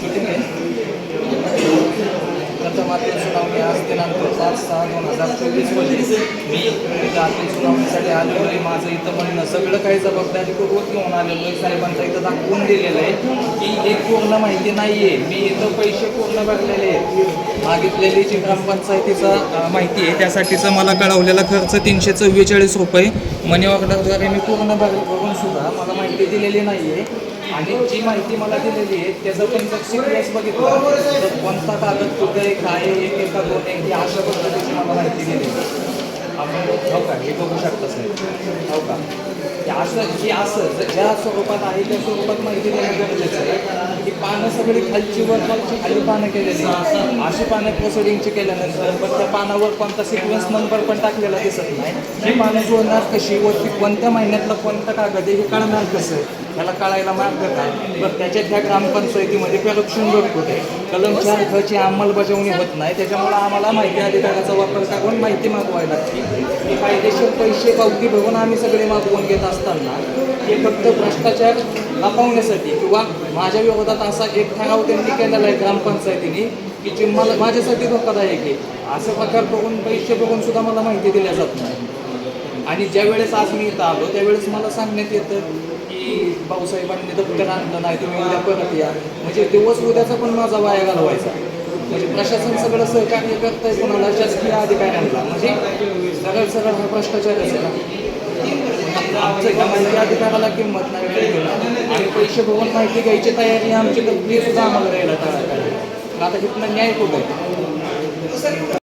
Shooting आहे प्रथम आपली सुनावणी आज दिनांक पाच सहा दोन हजार चोवीसमध्ये मी इथं आपली सुनावणीसाठी आलेलो आहे माझं इथं म्हणणं सगळं काही जबाबदारी पूर्वक घेऊन आलेलो आहे. साहेबांचा इथं दाखवून दिलेलं आहे की हे पूर्ण माहिती नाही आहे मी इथं पैसे पूर्ण भरलेले आहेत. मागितलेली जी ग्रामपंचायतीचा माहिती आहे त्यासाठीचा मला कळवलेला खर्च तीनशे चव्वेचाळीस रुपये. मनी ऑर्डरद्वारे मी पूर्ण भर भरून सुद्धा मला माहिती दिलेली नाही आहे आणि जी माहिती मला दिलेली आहे त्याचं पण जर सिक्वेन्स बघितलं तर कोणता कागद कुठे आहे, काय एक एका दोन एक ही अशा पद्धतीची मला माहिती दिलेली आपण हो का हे बघू शकता साहेब. हो का? असं जी असं ज्या स्वरूपात आहे त्या स्वरूपात माहिती देणं गरजेचं आहे. की पानं सगळी खालची वर खालची खाली पानं केलेली अशी पानं प्रोसिडिंगची केल्यानंतर पण त्या पानावर कोणता सिक्वेन्स नंबर पण टाकलेला दिसत नाही. ही पानं जोडणार कशी वरती कोणत्या महिन्यातलं कोणतं कागद आहे हे कळणार कसं त्याला कळायला मार्ग काय? बरं त्याच्यात ह्या ग्रामपंचायतीमध्ये करप्शन भरपूर आहे. कलम चार खची अंमलबजावणी होत नाही. त्याच्यामुळं आम्हाला माहिती अधिकाराचा वापर टाकून माहिती मागवायला लागते. हे कायदेशीर पैसे पावती भरून आम्ही सगळे मागवून घेत असताना हे फक्त भ्रष्टाचार लपवण्यासाठी किंवा माझ्या विरोधात असा एक ठराव त्यांनी केलेला आहे ग्रामपंचायतीने की जे मला माझ्यासाठी धोकादायक आहे. असं प्रकार बघून पैसे बघून सुद्धा मला माहिती दिल्या जात नाही. आणि ज्या वेळेस आज मी इथं आलो त्यावेळेस मला सांगण्यात येतं की भाऊसाहेबांनी दप्तर आणलं नाही तुम्ही उद्या परत या. म्हणजे दिवस उद्याचा पण माझा वाया घालवायचा. म्हणजे प्रशासन सगळं सहकार्य करतंय कोणाला शासकीय अधिकाऱ्यांना म्हणजे सरळ सरळ हा भ्रष्टाचार असेल आमच्या अधिकाराला किंमत नाही आणि पैसे बघून माहिती घ्यायची तयारी आमची तर सुद्धा आम्हाला द्यायला टाळा आता इथनं न्याय कुठं